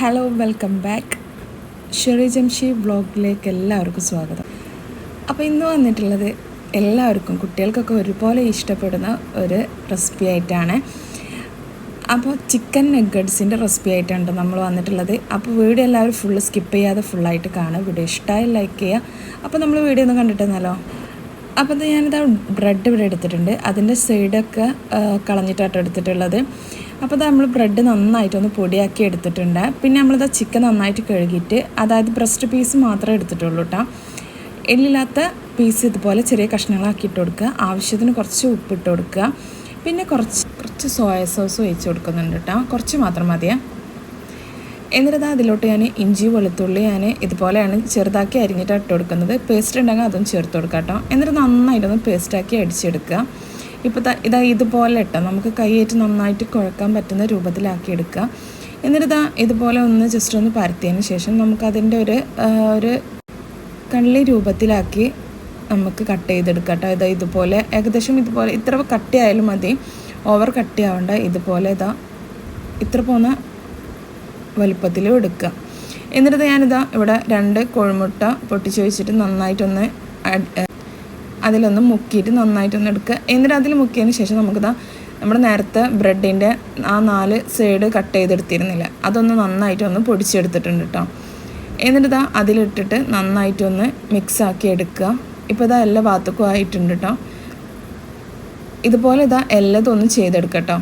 Hello welcome back Sheri Jamshi വ്ളോഗിലേക്ക് എല്ലാവർക്കും സ്വാഗതം. അപ്പോൾ ഇന്ന് വന്നിട്ടുള്ളത് എല്ലാവർക്കും കുട്ടികൾക്കൊക്കെ ഒരുപോലെ ഇഷ്ടപ്പെടുന്ന ഒരു റെസിപ്പി ആയിട്ടാണ്. അപ്പോൾ ചിക്കൻ നെഗ്ഗഡ്സിന്റെ റെസിപ്പി ആയിട്ടാണ് നമ്മൾ വന്നിട്ടുള്ളത്. അപ്പോൾ വീഡിയോ എല്ലാവരും ഫുള്ള് സ്കിപ്പ് ചെയ്യാതെ ഫുള്ളായിട്ട് കാണുക. വീഡിയോ ഇഷ്ടമായി ലൈക്ക് ചെയ്യുക. അപ്പോൾ നമ്മൾ വീഡിയോ ഒന്നും കണ്ടിട്ടെന്നല്ലോ. അപ്പോൾ ഞാനിതാ ബ്രെഡ് ഇവിടെ എടുത്തിട്ടുണ്ട്. അതിന്റെ സൈഡൊക്കെ കളഞ്ഞിട്ടാട്ടോ എടുത്തിട്ടുള്ളത്. അപ്പോൾ നമ്മൾ ബ്രെഡ് നന്നായിട്ടൊന്ന് പൊടിയാക്കി എടുത്തിട്ടുണ്ട്. പിന്നെ നമ്മളിത് ചിക്കൻ നന്നായിട്ട് കഴുകിയിട്ട് അതായത് ബ്രസ്റ്റ് പീസ് മാത്രമേ എടുത്തിട്ടുള്ളൂ കേട്ടോ എല്ലില്ലാത്ത പീസ് ഇതുപോലെ ചെറിയ കഷ്ണങ്ങളാക്കി ഇട്ട് കൊടുക്കുക. ആവശ്യത്തിന് കുറച്ച് ഉപ്പിട്ട് കൊടുക്കുക. പിന്നെ കുറച്ച് കുറച്ച് സോയ സോസ് ഒഴിച്ച് കൊടുക്കുന്നുണ്ട് കേട്ടോ കുറച്ച് മാത്രം മതിയേ. എന്നിട്ട് അതിലോട്ട് ഞാൻ ഇഞ്ചി വെളുത്തുള്ളി ഞാൻ ഇതുപോലെയാണ് ചെറുതാക്കി അരിഞ്ഞിട്ട് ഇട്ട് കൊടുക്കുന്നത്. പേസ്റ്റ് ഉണ്ടെങ്കിൽ അതും ചേർത്ത് കൊടുക്കാം കേട്ടോ. എന്നിട്ട് നന്നായിട്ടൊന്ന് പേസ്റ്റാക്കി അടിച്ചെടുക്കുക. ഇപ്പോൾ ഇതാ ഇതുപോലെ ഇട്ടോ. നമുക്ക് കൈയേറ്റ് നന്നായിട്ട് കുഴക്കാൻ പറ്റുന്ന രൂപത്തിലാക്കി എടുക്കുക. എന്നിട്ട് ഇതാ ഇതുപോലെ ഒന്ന് ജസ്റ്റ് ഒന്ന് പരത്തിയതിന് ശേഷം നമുക്കതിന്റെ ഒരു ഒരു കള്ളി രൂപത്തിലാക്കി നമുക്ക് കട്ട് ചെയ്തെടുക്കാം കേട്ടോ. ഇതാ ഇതുപോലെ ഏകദേശം ഇതുപോലെ ഇത്ര കട്ടിയായാലും മതി. ഓവർ കട്ടിയാവണ്ട. ഇതുപോലെ ഇതാ ഇത്ര പോന്ന വലുപ്പത്തിലും എടുക്കുക. എന്നിട്ട് ഞാനിതാ ഇവിടെ രണ്ട് കോഴിമുട്ട പൊട്ടിച്ച് വെച്ചിട്ട് നന്നായിട്ടൊന്ന് അതിലൊന്ന് മുക്കിയിട്ട് നന്നായിട്ടൊന്ന് എടുക്കുക. എന്നിട്ട് അതിൽ മുക്കിയതിന് ശേഷം നമുക്കിതാ നമ്മുടെ നേരത്തെ ബ്രെഡിന്റെ ആ നാല് സൈഡ് കട്ട് ചെയ്തെടുത്തിരുന്നില്ല. അതൊന്ന് നന്നായിട്ടൊന്ന് പൊടിച്ചെടുത്തിട്ടുണ്ട് കേട്ടോ. എന്നിട്ട് ഇതാ അതിലിട്ടിട്ട് നന്നായിട്ടൊന്ന് മിക്സാക്കി എടുക്കുക. ഇപ്പോൾ ഇതാ എല്ലാ ഭാഗത്തേക്കും ആയിട്ടുണ്ട് കേട്ടോ. ഇതുപോലെ ഇതാ എല്ലാതൊന്ന് ചെയ്തെടുക്കട്ടോ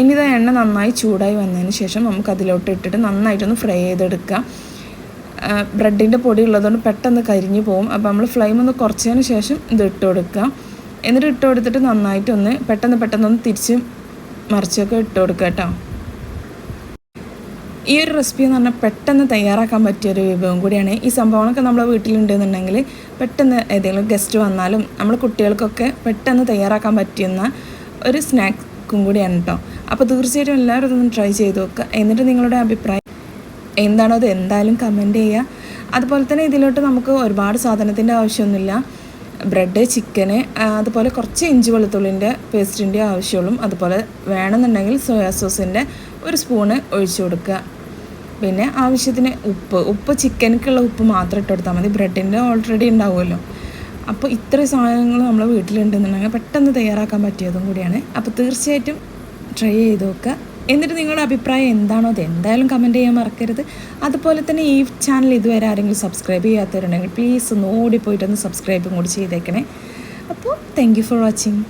ഇനി ഇത് എണ്ണ നന്നായി ചൂടായി വന്നതിന് ശേഷം നമുക്ക് അതിലോട്ട് ഇട്ടിട്ട് നന്നായിട്ടൊന്ന് ഫ്രൈ ചെയ്തെടുക്കുക. ബ്രെഡിന്റെ പൊടി ഉള്ളതുകൊണ്ട് പെട്ടെന്ന് കരിഞ്ഞു പോകും അപ്പോൾ നമ്മൾ ഫ്ലെയിം ഒന്ന് കുറച്ചതിന് ശേഷം ഇത് ഇട്ട് കൊടുക്കുക. എന്നിട്ട് ഇട്ട് കൊടുത്തിട്ട് നന്നായിട്ടൊന്ന് പെട്ടെന്ന് പെട്ടെന്നൊന്ന് തിരിച്ച് മറിച്ചൊക്കെ ഇട്ട് കൊടുക്കുക കേട്ടോ. ഈ ഒരു റെസിപ്പി എന്ന് പറഞ്ഞാൽ പെട്ടെന്ന് തയ്യാറാക്കാൻ പറ്റിയ ഒരു വിഭവം കൂടിയാണ്. ഈ സംഭവങ്ങളൊക്കെ നമ്മളെ വീട്ടിലുണ്ടെന്നുണ്ടെങ്കിൽ പെട്ടെന്ന് ഏതെങ്കിലും ഗസ്റ്റ് വന്നാലും നമ്മൾ കുട്ടികൾക്കൊക്കെ പെട്ടെന്ന് തയ്യാറാക്കാൻ പറ്റുന്ന ഒരു സ്നാക്കും കൂടിയാണ് കേട്ടോ അപ്പോൾ തീർച്ചയായിട്ടും എല്ലാവരും ഇതൊന്ന് ട്രൈ ചെയ്ത് നോക്കുക എന്നിട്ട് നിങ്ങളുടെ അഭിപ്രായം എന്താണോ അത് എന്തായാലും കമന്റ് ചെയ്യുക അതുപോലെ തന്നെ ഇതിലോട്ട് നമുക്ക് ഒരുപാട് സാധനത്തിന്റെ ആവശ്യമൊന്നുമില്ല. ബ്രെഡ് ചിക്കന് അതുപോലെ കുറച്ച് ഇഞ്ചി വെളുത്തുള്ളിന്റെ പേസ്റ്റിന്റെ ആവശ്യമുള്ളൂ അതുപോലെ വേണമെന്നുണ്ടെങ്കിൽ സോയാ സോസിന്റെ ഒരു സ്പൂണ് ഒഴിച്ചു കൊടുക്കുക. പിന്നെ ആവശ്യത്തിന് ഉപ്പ്. ഉപ്പ് ചിക്കനക്കുള്ള ഉപ്പ് മാത്രം ഇട്ട് കൊടുത്താൽ മതി. ബ്രെഡിന്റെ ഓൾറെഡി ഉണ്ടാവുമല്ലോ. അപ്പോൾ ഇത്ര സാധനങ്ങൾ നമ്മൾ വീട്ടിലുണ്ടെന്നുണ്ടെങ്കിൽ പെട്ടെന്ന് തയ്യാറാക്കാൻ പറ്റിയതും കൂടിയാണ്. അപ്പോൾ തീർച്ചയായിട്ടും ട്രൈ ചെയ്ത് നോക്കുക. എന്നിട്ട് നിങ്ങളുടെ അഭിപ്രായം എന്താണോ അത് എന്തായാലും കമന്റ് ചെയ്യാൻ മറക്കരുത്. അതുപോലെ തന്നെ ഈ ചാനൽ ഇതുവരെ ആരെങ്കിലും സബ്സ്ക്രൈബ് ചെയ്യാത്തവരുണ്ടെങ്കിൽ പ്ലീസ് ഒന്ന് ഓടിപ്പോയിട്ടൊന്ന് സബ്സ്ക്രൈബും കൂടി ചെയ്തേക്കണേ. അപ്പോൾ താങ്ക് യു ഫോർ വാച്ചിങ്